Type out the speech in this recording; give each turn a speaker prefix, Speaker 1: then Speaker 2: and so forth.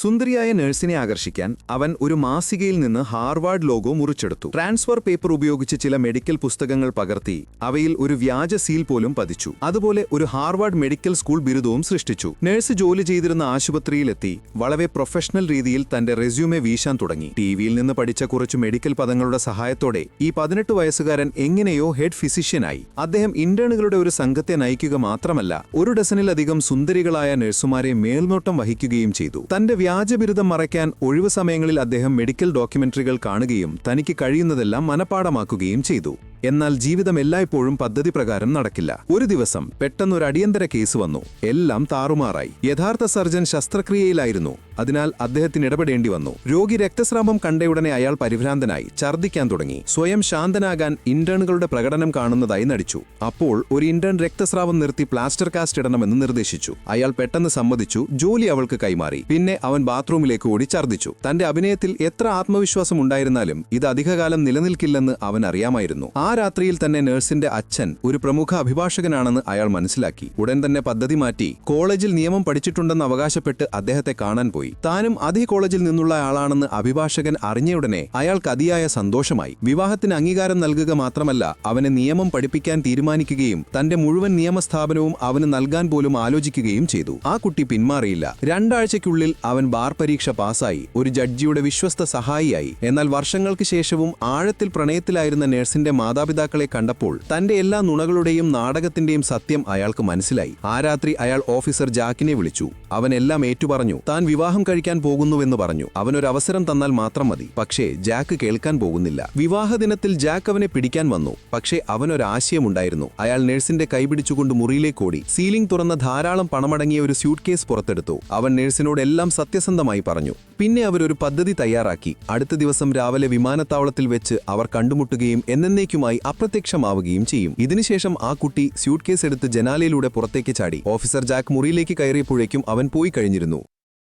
Speaker 1: സുന്ദരിയായ നഴ്സിനെ ആകർഷിക്കാൻ അവൻ ഒരു മാസികയിൽ നിന്ന് ഹാർവാർഡ് ലോഗോ മുറിച്ചെടുത്തു. ട്രാൻസ്ഫർ പേപ്പർ ഉപയോഗിച്ച് ചില മെഡിക്കൽ പുസ്തകങ്ങൾ പകർത്തി അവയിൽ ഒരു വ്യാജ സീൽ പോലും പതിച്ചു. അതുപോലെ ഒരു ഹാർവാർഡ് മെഡിക്കൽ സ്കൂൾ ബിരുദവും സൃഷ്ടിച്ചു. നഴ്സ് ജോലി ചെയ്തിരുന്ന ആശുപത്രിയിലെത്തി. വളരെ പ്രൊഫഷണൽ രീതിയിൽ തന്റെ റെസ്യൂമെ വീശാൻ തുടങ്ങി. ടിവിയിൽ നിന്ന് പഠിച്ച കുറച്ച് മെഡിക്കൽ പദങ്ങളുടെ സഹായത്തോടെ ഈ പതിനെട്ട് വയസ്സുകാരൻ എങ്ങനെയോ ഹെഡ് ഫിസിഷ്യനായി. അദ്ദേഹം ഇന്റേണുകളുടെ ഒരു സംഘത്തെ നയിക്കുക മാത്രമല്ല ഒരു ഡസനിലധികം സുന്ദരികളായ നഴ്സുമാരെ മേൽനോട്ടം വഹിക്കുകയും ചെയ്തു. തന്റെ വ്യാജബിരുദം മറയ്ക്കാൻ ഒഴിവു സമയങ്ങളിൽ അദ്ദേഹം മെഡിക്കൽ ഡോക്യുമെന്ററികൾ കാണുകയും തനിക്ക് കഴിയുന്നതെല്ലാം മനപാഠമാക്കുകയും ചെയ്തു. എന്നാൽ ജീവിതം എല്ലായ്പ്പോഴും പദ്ധതി പ്രകാരം നടക്കില്ല. ഒരു ദിവസം പെട്ടെന്നൊരു അടിയന്തര കേസ് വന്നു. എല്ലാം താറുമാറായി. യഥാർത്ഥ സർജൻ ശസ്ത്രക്രിയയിലായിരുന്നു. അതിനാൽ അദ്ദേഹത്തിന് ഇടപെടേണ്ടി വന്നു. രോഗി രക്തസ്രാവം കണ്ടയുടനെ അയാൾ പരിഭ്രാന്തനായി ഛർദ്ദിക്കാൻ തുടങ്ങി. സ്വയം ശാന്തനാകാൻ ഇന്റേണുകളുടെ പ്രകടനം കാണുന്നതായി നടിച്ചു. അപ്പോൾ ഒരു ഇന്റേൺ രക്തസ്രാവം നിർത്തി പ്ലാസ്റ്റർ കാസ്റ്റ് ഇടണമെന്ന് നിർദ്ദേശിച്ചു. അയാൾ പെട്ടെന്ന് സമ്മതിച്ചു. ജോലി അവൾക്ക് കൈമാറി. പിന്നെ അവൻ ബാത്റൂമിലേക്ക് ഓടി ഛർദ്ദിച്ചു. തന്റെ അഭിനയത്തിൽ എത്ര ആത്മവിശ്വാസം ഉണ്ടായിരുന്നാലും ഇത് അധികകാലം നിലനിൽക്കില്ലെന്ന് അവൻ അറിയാമായിരുന്നു ആ രാത്രിയിൽ തന്നെ നഴ്സിന്റെ അച്ഛൻ ഒരു പ്രമുഖ അഭിഭാഷകനാണെന്ന് അയാൾ മനസ്സിലാക്കി. ഉടൻ തന്നെ പദ്ധതി മാറ്റി. കോളേജിൽ നിയമം പഠിച്ചിട്ടുണ്ടെന്ന് അവകാശപ്പെട്ട് അദ്ദേഹത്തെ കാണാൻ പോയി. താനും അതേ കോളേജിൽ നിന്നുള്ള ആളാണെന്ന് അഭിഭാഷകൻ അറിഞ്ഞയുടനെ അയാൾക്ക് അതിയായ സന്തോഷമായി. വിവാഹത്തിന് അംഗീകാരം നൽകുക മാത്രമല്ല അവനെ നിയമം പഠിപ്പിക്കാൻ തീരുമാനിക്കുകയും തന്റെ മുഴുവൻ നിയമസ്ഥാപനവും അവന് നൽകാൻ പോലും ആലോചിക്കുകയും ചെയ്തു. ആ കുട്ടി പിന്മാറിയില്ല. രണ്ടാഴ്ചയ്ക്കുള്ളിൽ അവൻ ബാർ പരീക്ഷ പാസായി ഒരു ജഡ്ജിയുടെ വിശ്വസ്ത സഹായിയായി. എന്നാൽ വർഷങ്ങൾക്ക് ശേഷവും ആഴത്തിൽ പ്രണയത്തിലായിരുന്ന നഴ്സിന്റെ മാതാപിതാക്കളെ കണ്ടപ്പോൾ തന്റെ എല്ലാ നുണകളുടെയും നാടകത്തിന്റെയും സത്യം അയാൾക്ക് മനസ്സിലായി. ആ രാത്രി അയാൾ ഓഫീസർ ജാക്കിനെ വിളിച്ചു. അവൻ എല്ലാം ഏറ്റുപറഞ്ഞു താൻ വിവാഹം കഴിക്കാൻ പോകുന്നുവെന്ന് പറഞ്ഞു. അവനൊരു അവസരം തന്നാൽ മാത്രം മതി. പക്ഷേ ജാക്ക് കേൾക്കാൻ പോകുന്നില്ല. വിവാഹ ദിനത്തിൽ ജാക്ക് അവനെ പിടിക്കാൻ വന്നു. പക്ഷേ അവനൊരാശയമുണ്ടായിരുന്നു. അയാൾ നഴ്സിന്റെ കൈപിടിച്ചുകൊണ്ട് മുറിയിലേക്കോടി സീലിംഗ് തുറന്ന ധാരാളം പണമടങ്ങിയ ഒരു സ്യൂട്ട് കേസ് പുറത്തെടുത്തു. അവൻ നഴ്സിനോട് എല്ലാം സത്യസന്ധമായി പറഞ്ഞു. പിന്നെ അവരൊരു പദ്ധതി തയ്യാറാക്കി. അടുത്ത ദിവസം രാവിലെ വിമാനത്താവളത്തിൽ വെച്ച് അവർ കണ്ടുമുട്ടുകയും എന്നേക്കുമായി അപ്രത്യക്ഷമാവുകയും ചെയ്യും. ഇതിനുശേഷം ആ കുട്ടി സ്യൂട്ട് കേസ് എടുത്ത് ജനാലയിലൂടെ പുറത്തേക്ക് ചാടി. ഓഫീസർ ജാക്ക് മുറിയിലേക്ക് കയറിയപ്പോഴേക്കും അവൻ പോയി കഴിഞ്ഞിരുന്നു.